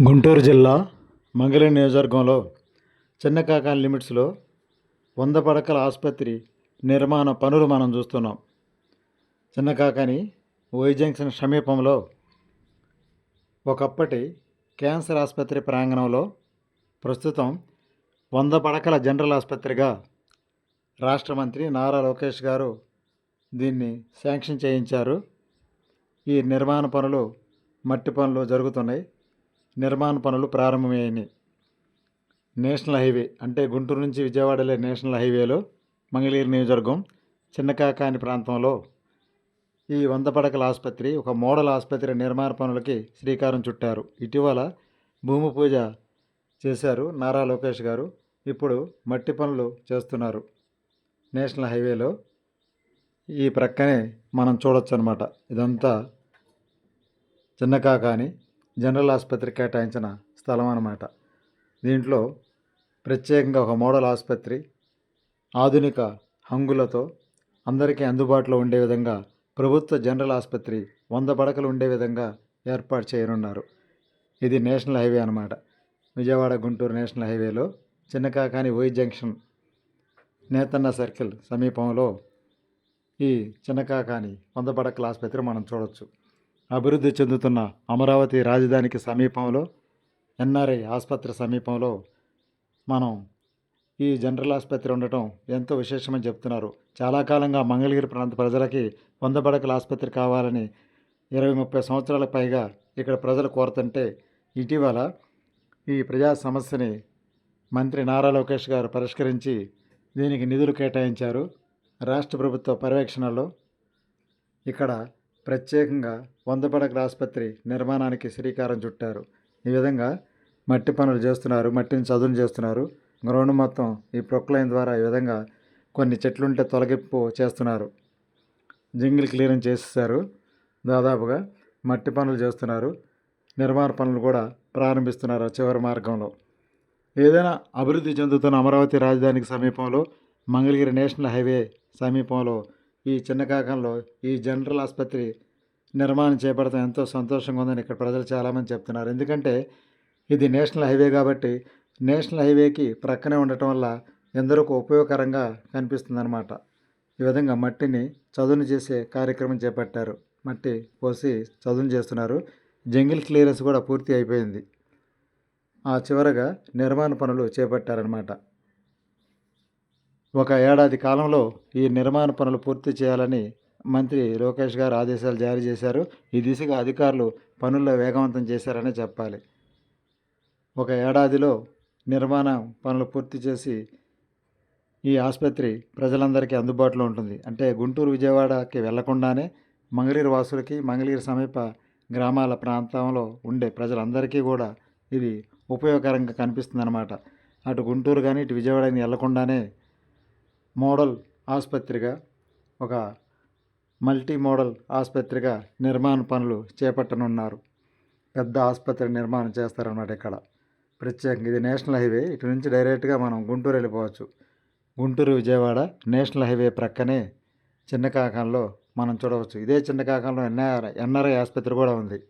గుంటూరు జిల్లా మంగళగిరి నియోజకవర్గంలో చిన్నకాకాని లిమిట్స్లో వంద పడకల ఆసుపత్రి నిర్మాణ పనులు మనం చూస్తున్నాం. చిన్న కాకాని ఓయి జంక్షన్ సమీపంలో ఒకప్పటి క్యాన్సర్ ఆసుపత్రి ప్రాంగణంలో ప్రస్తుతం వంద పడకల జనరల్ ఆసుపత్రిగా రాష్ట్ర మంత్రి నారా లోకేష్ గారు దీన్ని శాంక్షన్ చేయించారు. ఈ నిర్మాణ పనులు మట్టి పనులు జరుగుతున్నాయి. నిర్మాణ పనులు ప్రారంభమయ్యాయి. నేషనల్ హైవే అంటే గుంటూరు నుంచి విజయవాడ వెళ్ళే నేషనల్ హైవేలో మంగళగిరి నియోజకవర్గం చిన్నకాకాని ప్రాంతంలో ఈ వంద పడకల ఆసుపత్రి ఒక మోడల్ ఆసుపత్రి నిర్మాణ పనులకి శ్రీకారం చుట్టారు. ఇటీవల భూమి పూజ చేశారు నారా లోకేష్ గారు. ఇప్పుడు మట్టి పనులు చేస్తున్నారు. నేషనల్ హైవేలో ఈ ప్రక్కనే మనం చూడొచ్చు అనమాట ఇదంతా చిన్నకాకాని జనరల్ ఆసుపత్రి కేటాయించిన స్థలం అన్నమాట. దీంట్లో ప్రత్యేకంగా ఒక మోడల్ ఆసుపత్రి ఆధునిక హంగులతో అందరికీ అందుబాటులో ఉండే విధంగా ప్రభుత్వ జనరల్ ఆసుపత్రి వంద పడకలు ఉండే విధంగా ఏర్పాటు చేయనున్నారు. ఇది నేషనల్ హైవే అన్నమాట. విజయవాడ గుంటూరు నేషనల్ హైవేలో చిన్నకాకాని ఓయి జంక్షన్ నేతన్న సర్కిల్ సమీపంలో ఈ చిన్నకాకాని వంద పడకల ఆసుపత్రి మనం చూడొచ్చు. అభివృద్ధి చెందుతున్న అమరావతి రాజధానికి సమీపంలో ఎన్ఆర్ఐ ఆసుపత్రి సమీపంలో మనం ఈ జనరల్ ఆసుపత్రి ఉండటం ఎంతో విశేషమని చెప్తున్నారు. చాలా కాలంగా మంగళగిరి ప్రాంత ప్రజలకి వంద పడకల ఆసుపత్రి కావాలని ఇరవై ముప్పై సంవత్సరాల పైగా ఇక్కడ ప్రజలు కోరుతుంటే ఇటీవల ఈ ప్రజా సమస్యని మంత్రి నారా లోకేష్ గారు పరిష్కరించి దీనికి నిధులు కేటాయించారు. రాష్ట్ర ప్రభుత్వ పర్యవేక్షణలో ఇక్కడ ప్రత్యేకంగా వంద పడకల ఆసుపత్రి నిర్మాణానికి శ్రీకారం చుట్టారు. ఈ విధంగా మట్టి పనులు చేస్తున్నారు మట్టిని చదును చేస్తున్నారు. గ్రౌండ్ మొత్తం ఈ ప్రొక్లైన్ ద్వారా ఈ విధంగా కొన్ని చెట్లుంటే తొలగింపు చేస్తున్నారు. జింగిల్ క్లియరెన్స్ చేసేసారు దాదాపుగా మట్టి పనులు చేస్తున్నారు. నిర్మాణ పనులు కూడా ప్రారంభిస్తున్నారు చివరి మార్గంలో. ఏదైనా అభివృద్ధి చెందుతున్న అమరావతి రాజధానికి సమీపంలో మంగళగిరి నేషనల్ హైవే సమీపంలో ఈ చిన్నకాకంలో ఈ జనరల్ ఆసుపత్రి నిర్మాణం చేపడతాం. ఎంతో సంతోషంగా ఉందని ఇక్కడ ప్రజలు చాలామంది చెప్తున్నారు. ఎందుకంటే ఇది నేషనల్ హైవే కాబట్టి నేషనల్ హైవేకి ప్రక్కనే ఉండటం వల్ల ఎందరికీ ఉపయోగకరంగా కనిపిస్తుందన్నమాట. ఈ విధంగా మట్టిని చదును చేసే కార్యక్రమం చేపట్టారు. మట్టి పోసి చదును చేస్తున్నారు. జంగిల్ క్లియరెన్స్ కూడా పూర్తి అయిపోయింది. ఆ చివరగా నిర్మాణ పనులు చేపట్టారనమాట ఒక ఏడాది కాలంలో ఈ నిర్మాణ పనులు పూర్తి చేయాలని మంత్రి లోకేష్ గారు ఆదేశాలు జారీ చేశారు. ఈ దిశగా అధికారులు పనుల్లో వేగవంతం చేశారనే చెప్పాలి. ఒక ఏడాదిలో నిర్మాణ పనులు పూర్తి చేసి ఈ ఆసుపత్రి ప్రజలందరికీ అందుబాటులో ఉంటుంది. అంటే గుంటూరు విజయవాడకి వెళ్ళకుండానే మంగళీరు వాసులకి మంగళీరు సమీప గ్రామాల ప్రాంతంలో ఉండే ప్రజలందరికీ కూడా ఇది ఉపయోగకరంగా కనిపిస్తుంది అనమాట అటు గుంటూరు కానీ ఇటు విజయవాడ కానీ వెళ్ళకుండానే మోడల్ ఆసుపత్రిగా ఒక మల్టీ మోడల్ ఆసుపత్రిగా నిర్మాణ పనులు చేపట్టనున్నారు. పెద్ద ఆసుపత్రి నిర్మాణం చేస్తారన్నమాట ఇక్కడ. ప్రత్యేకంగా ఇది నేషనల్ హైవే. ఇటు నుంచి డైరెక్ట్గా మనం గుంటూరు వెళ్ళిపోవచ్చు. గుంటూరు విజయవాడ నేషనల్ హైవే ప్రక్కనే చిన్న కాకంలో మనం చూడవచ్చు. ఇదే చిన్న కాకంలో ఎన్ఆర్ ఎన్ఆర్ఐ ఆసుపత్రి కూడా ఉంది.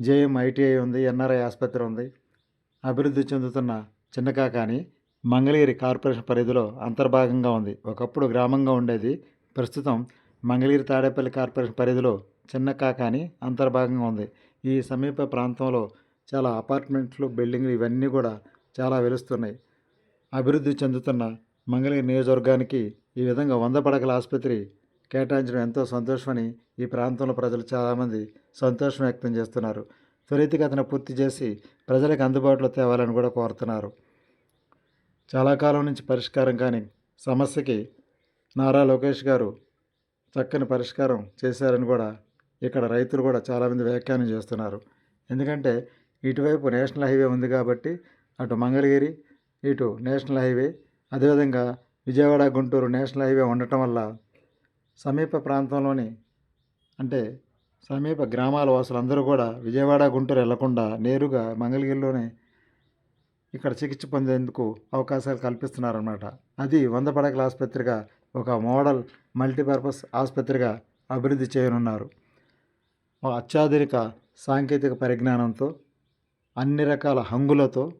జేఎం ఐటీఐ ఉంది ఎన్ఆర్ఐ ఆసుపత్రి ఉంది. అభివృద్ధి చెందుతున్న చిన్న కాకాని మంగళగిరి కార్పొరేషన్ పరిధిలో అంతర్భాగంగా ఉంది. ఒకప్పుడు గ్రామంగా ఉండేది. ప్రస్తుతం మంగళగిరి తాడేపల్లి కార్పొరేషన్ పరిధిలో చిన్న కాకాని అంతర్భాగంగా ఉంది. ఈ సమీప ప్రాంతంలో చాలా అపార్ట్మెంట్లు బిల్డింగ్లు ఇవన్నీ కూడా చాలా వెలుస్తున్నాయి. అభివృద్ధి చెందుతున్న మంగళగిరి నియోజకవర్గానికి ఈ విధంగా వంద పడకల ఆసుపత్రి కేటాయించడం ఎంతో సంతోషమని ఈ ప్రాంతంలో ప్రజలు చాలామంది సంతోషం వ్యక్తం చేస్తున్నారు. త్వరితగతిన పూర్తి చేసి ప్రజలకు అందుబాటులో తేవాలని కూడా కోరుతున్నారు. చాలా కాలం నుంచి పరిష్కారం కాని సమస్యకి నారా లోకేష్ గారు చక్కని పరిష్కారం చేశారని కూడా ఇక్కడ రైతులు కూడా చాలామంది వ్యాఖ్యానం చేస్తున్నారు. ఎందుకంటే ఇటువైపు నేషనల్ హైవే ఉంది కాబట్టి అటు మంగళగిరి ఇటు నేషనల్ హైవే అదేవిధంగా విజయవాడ గుంటూరు నేషనల్ హైవే ఉండటం వల్ల సమీప ప్రాంతంలోని అంటే సమీప గ్రామాల వాసులందరూ కూడా విజయవాడ గుంటూరు వెళ్ళకుండా నేరుగా మంగళగిరిలోనే ఇక్కడ చికిత్స పొందేందుకు అవకాశాలు కల్పిస్తున్నారన్నమాట. అది వంద పడకల ఆసుపత్రిగా ఒక మోడల్ మల్టీపర్పస్ ఆసుపత్రిగా అభివృద్ధి చేయనున్నారు. అత్యాధునిక సాంకేతిక పరిజ్ఞానంతో అన్ని రకాల హంగులతో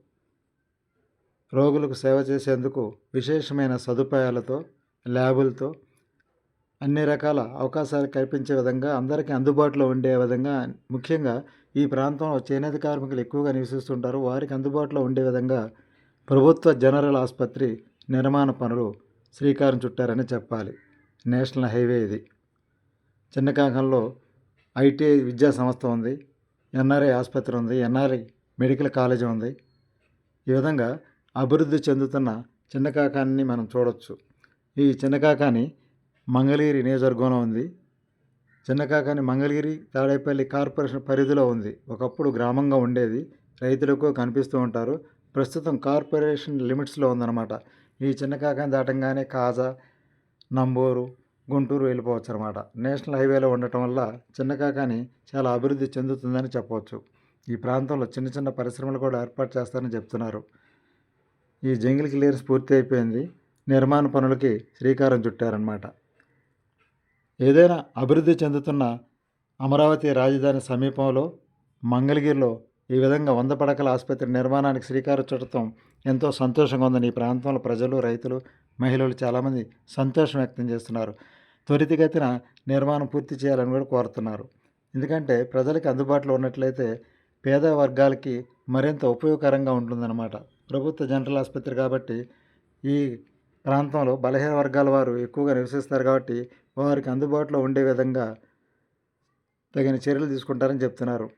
రోగులకు సేవ చేసేందుకు విశేషమైన సదుపాయాలతో ల్యాబులతో అన్ని రకాల అవకాశాలు కల్పించే విధంగా అందరికీ అందుబాటులో ఉండే విధంగా ముఖ్యంగా ఈ ప్రాంతంలో చేనేత కార్మికులు ఎక్కువగా నివసిస్తుంటారు. వారికి అందుబాటులో ఉండే విధంగా ప్రభుత్వ జనరల్ ఆసుపత్రి నిర్మాణ పనులు శ్రీకారం చుట్టారని చెప్పాలి. నేషనల్ హైవే ఇది. చిన్నకాకంలో ఐటీఐ విద్యా సంస్థ ఉంది. ఎన్ఆర్ఐ ఆసుపత్రి ఉంది. ఎన్ఆర్ఐ మెడికల్ కాలేజీ ఉంది. ఈ విధంగా అభివృద్ధి చెందుతున్న చిన్నకాకాన్ని మనం చూడొచ్చు. ఈ చిన్నకాకాని మంగళగిరి నియోజకవర్గంలో ఉంది. చిన్నకాకాని మంగళగిరి తాడేపల్లి కార్పొరేషన్ పరిధిలో ఉంది. ఒకప్పుడు గ్రామంగా ఉండేది. రైతులకు కనిపిస్తూ ఉంటారు. ప్రస్తుతం కార్పొరేషన్ లిమిట్స్లో ఉందన్నమాట. ఈ చిన్నకాకాని దాటంగానే కాజా నంబూరు గుంటూరు వెళ్ళిపోవచ్చు అనమాట నేషనల్ హైవేలో ఉండటం వల్ల చిన్నకాకాని చాలా అభివృద్ధి చెందుతుందని చెప్పవచ్చు. ఈ ప్రాంతంలో చిన్న చిన్న పరిశ్రమలు కూడా ఏర్పాటు చేస్తారని చెప్తున్నారు. ఈ జంగిల్ క్లియరెన్స్ పూర్తి అయిపోయింది. నిర్మాణ పనులకి శ్రీకారం చుట్టారనమాట ఏదైనా అభివృద్ధి చెందుతున్న అమరావతి రాజధాని సమీపంలో మంగళగిరిలో ఈ విధంగా వంద పడకల ఆసుపత్రి నిర్మాణానికి శ్రీకారం చుట్టడం ఎంతో సంతోషంగా ఉందని ఈ ప్రాంతంలో ప్రజలు రైతులు మహిళలు చాలామంది సంతోషం వ్యక్తం చేస్తున్నారు. త్వరితగతిన నిర్మాణం పూర్తి చేయాలని కూడా కోరుతున్నారు. ఎందుకంటే ప్రజలకు అందుబాటులో ఉన్నట్లయితే పేద వర్గాలకి మరింత ఉపయోగకరంగా ఉంటుందన్నమాట. ప్రభుత్వ జనరల్ ఆసుపత్రి కాబట్టి ఈ ప్రాంతంలో బలహీన వర్గాల వారు ఎక్కువగా నివసిస్తారు కాబట్టి వారికి అందుబాటులో ఉండే విధంగా తగిన చర్యలు తీసుకుంటారని చెప్తున్నారు.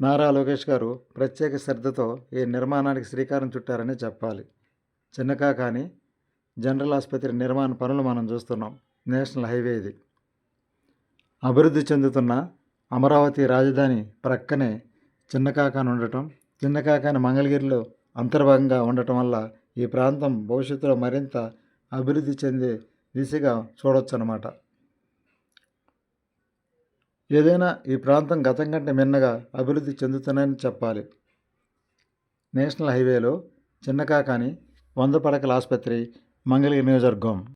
నారా లోకేష్ గారు ప్రత్యేక శ్రద్ధతో ఈ నిర్మాణానికి శ్రీకారం చుట్టారని చెప్పాలి. చిన్నకా కానీ జనరల్ ఆసుపత్రి నిర్మాణ పనులు మనం చూస్తున్నాం. నేషనల్ హైవే ఇది. అభివృద్ధి చెందుతున్న అమరావతి రాజధాని ప్రక్కనే చిన్నకాకాని ఉండటం చిన్నకాకాని మంగళగిరిలో అంతర్భాగంగా ఉండటం వల్ల ఈ ప్రాంతం భవిష్యత్తులో మరింత అభివృద్ధి చెందే దిశగా చూడొచ్చు అన్నమాట ఏదైనా ఈ ప్రాంతం గతం కంటే మిన్నగా అభివృద్ధి చెందుతున్నాయని చెప్పాలి. నేషనల్ హైవేలో చిన్నకాకాని వంద పడకల ఆసుపత్రి మంగళగిరి నియోజకవర్గం.